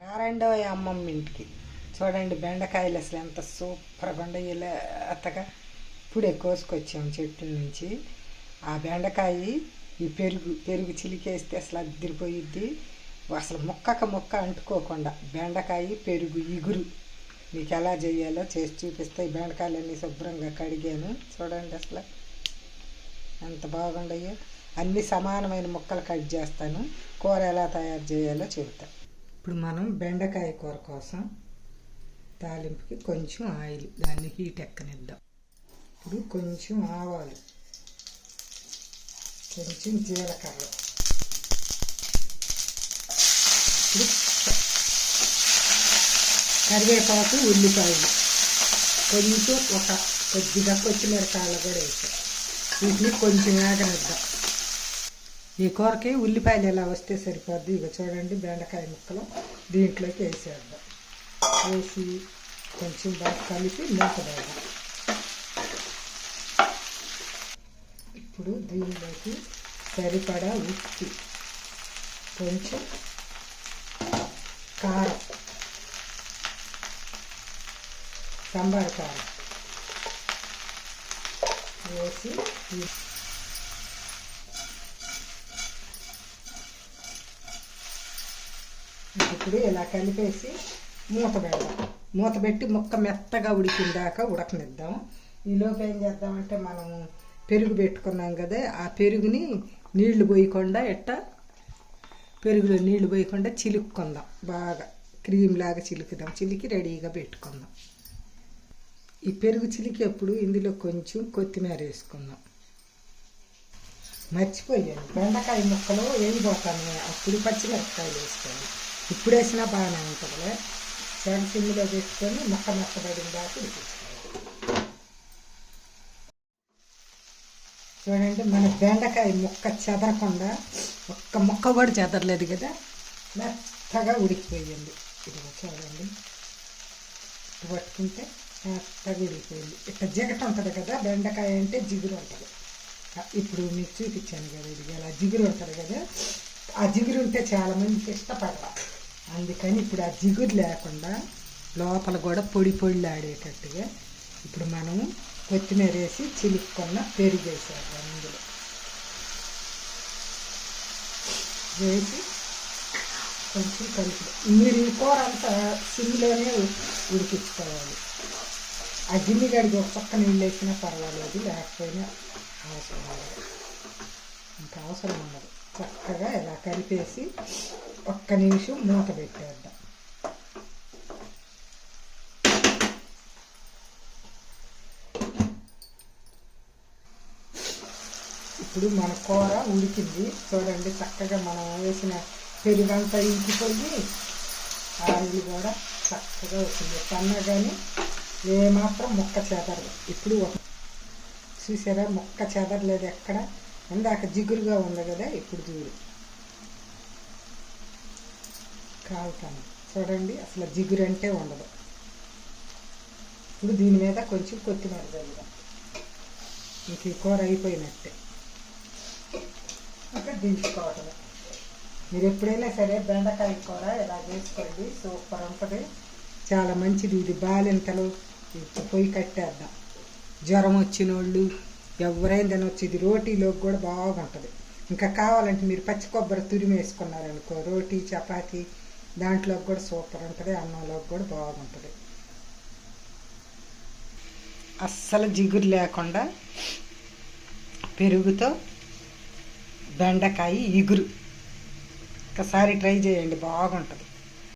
కారండో అమ్మమ్మ ఇంటికి. చూడండి బెండకాయలు అసలు ఎంత సూపర్గా ఉండవు అత్తగా ఇప్పుడే కోసుకొచ్చాము చెట్టు నుంచి. ఆ బెండకాయ ఈ పెరుగు పెరుగు చిలికేస్తే అసలు అద్దరిపోయిద్ది. అసలు ముక్కక ముక్క అంటుకోకుండా బెండకాయ పెరుగు ఇగురు మీకు ఎలా చేయాలో చేసి చూపిస్తే. ఈ బెండకాయలన్నీ శుభ్రంగా కడిగాను. చూడండి అసలు ఎంత బాగుండయో. అన్ని సమానమైన ముక్కలు కట్ చేస్తాను. కూర ఎలా తయారు చేయాలో చెబుతాను ఇప్పుడు మనం బెండకాయ కూర కోసం తాలింపుకి కొంచెం ఆయిల్ దాన్ని హీట్ ఎక్కనిద్దాం. ఇప్పుడు కొంచెం ఆవాలు కొంచెం జీలకర్ర. ఇప్పుడు కరివేపాకు ఉల్లిపాయలు. కొంచెం ఒక కొద్దిగా కొత్తిమీరకాయలు కూడా వేసాం. వీటిని కొంచెం వేగనిద్దాం. ఈ కూరకి ఉల్లిపాయలు ఎలా వస్తే సరిపోద్ది? ఇక చూడండి బెండకాయ ముక్కలు దీంట్లోకి వేసేద్దాం. వేసి కొంచెం బాగా కలిపి మూత ఇప్పుడు దీనిలోకి సరిపడా ఉప్పు కొంచెం కారం సాంబార్ కారం వేసి ఇప్పుడు ఇలా కలిపేసి మూత పెడదాం. మూత పెట్టి ముక్క మెత్తగా ఉడికిందాక ఉడకనిద్దాం. ఈలోపు ఏం చేద్దామంటే మనం పెరుగు పెట్టుకున్నాం కదా ఆ పెరుగుని నీళ్ళు పోయకుండా ఎట్ట? పెరుగులో నీళ్ళు పోయకుండా చిలుక్కుందాం. బాగా క్రీమ్ లాగా చిలుకుదాం. చిలికి రెడీగా పెట్టుకుందాం. ఈ పెరుగు చిలికేప్పుడు ఇందులో కొంచెం కొత్తిమీర వేసుకుందాం. మర్చిపోయాను. బెండకాయ ముక్కలు వేయిపోతాను అప్పుడు పచ్చిమిరపకాయలు వేసుకోవాలి. ఇప్పుడు వేసినా బాగానే ఉంటుందిలే సెవెన్ సిమ్లో తీసుకొని మొక్క మెత్తబడిన దాకా ఉడికించుకోవాలి చూడండి మన బెండకాయ ముక్క చెదరకుండా ఒక్క ముక్క కూడా చెదరలేదు కదా. మెత్తగా ఉడికిపోయింది. ఇది చూడండి. ఇటు పట్టుకుంటే మెత్తగా ఉడికిపోయింది. ఇట్లా జిగట ఉంటుంది కదా బెండకాయ అంటే జిగురు ఉంటుంది. ఇప్పుడు మీకు చూపించాను కదా ఇది అలా జిగురు ఉంటుంది కదా. ఆ జిగురు ఉంటే చాలా మందికి ఇష్టపడరు అందుకని ఇప్పుడు ఆ జిగురు లేకుండా లోపల కూడా పొడి పొడిలాడేటట్టుగా ఇప్పుడు మనం కొత్తిమీర వేసి చిలుక్కున్న పెరిగేసాము అందులో వేసి కొంచెం కలిపి మీరు ఈ కూర అంతా సిమ్లోనే ఉడికించుకోవాలి. ఆ గిన్నె గడికి ఒక పక్క నీళ్ళు వేసినా పర్వాలేదు లేకపోయినా అవసరం లేదు. ఇంకా అవసరం ఉండదు. చక్కగా ఇలా కలిపేసి ఒక్క నిమిషం మూత పెట్టేద్దాం. ఇప్పుడు మన కూర ఉడికింది. చూడండి చక్కగా మనం వేసిన పెరుగంతా ఇంకిపోయి ఆయిల్ కూడా చక్కగా వచ్చింది. సన్నగాని ఏమాత్రం ముక్క చెదరదు. ఇప్పుడు చూసారా? ముక్క చెదరలేదు ఎక్కడ? ఇందాక జిగురుగా ఉంది కదా ఇప్పుడు చూడు. కాలుతాను చూడండి అసలు జిగురంటే ఉండదు. ఇప్పుడు దీని మీద కొంచెం కొత్తిమీర చల్లుదాం. ఇంక ఈ కూర అయిపోయినట్టే. ఇంకా దించుకోవటమే మీరు ఎప్పుడైనా సరే బెండకాయ కూర ఇలా చేసుకోండి సూపర్ ఉంటుంది. చాలా మంచిది. ఇది బాలింతలు. పొయ్యి కట్టేద్దాం. జ్వరం వచ్చిన వాళ్ళు ఎవరైనా తినొచ్చు. ఇది రోటీలోకి కూడా బాగుంటుంది. ఇంకా కావాలంటే మీరు పచ్చి కొబ్బరి తురిమి వేసుకున్నారనుకో రోటీ చపాతీ దాంట్లోకి కూడా సూపర్ ఉంటుంది అన్నంలోకి కూడా బాగుంటుంది. అస్సలు జిగురు లేకుండా పెరుగుతో బెండకాయ ఇగురు. ఒకసారి ట్రై చేయండి బాగుంటుంది.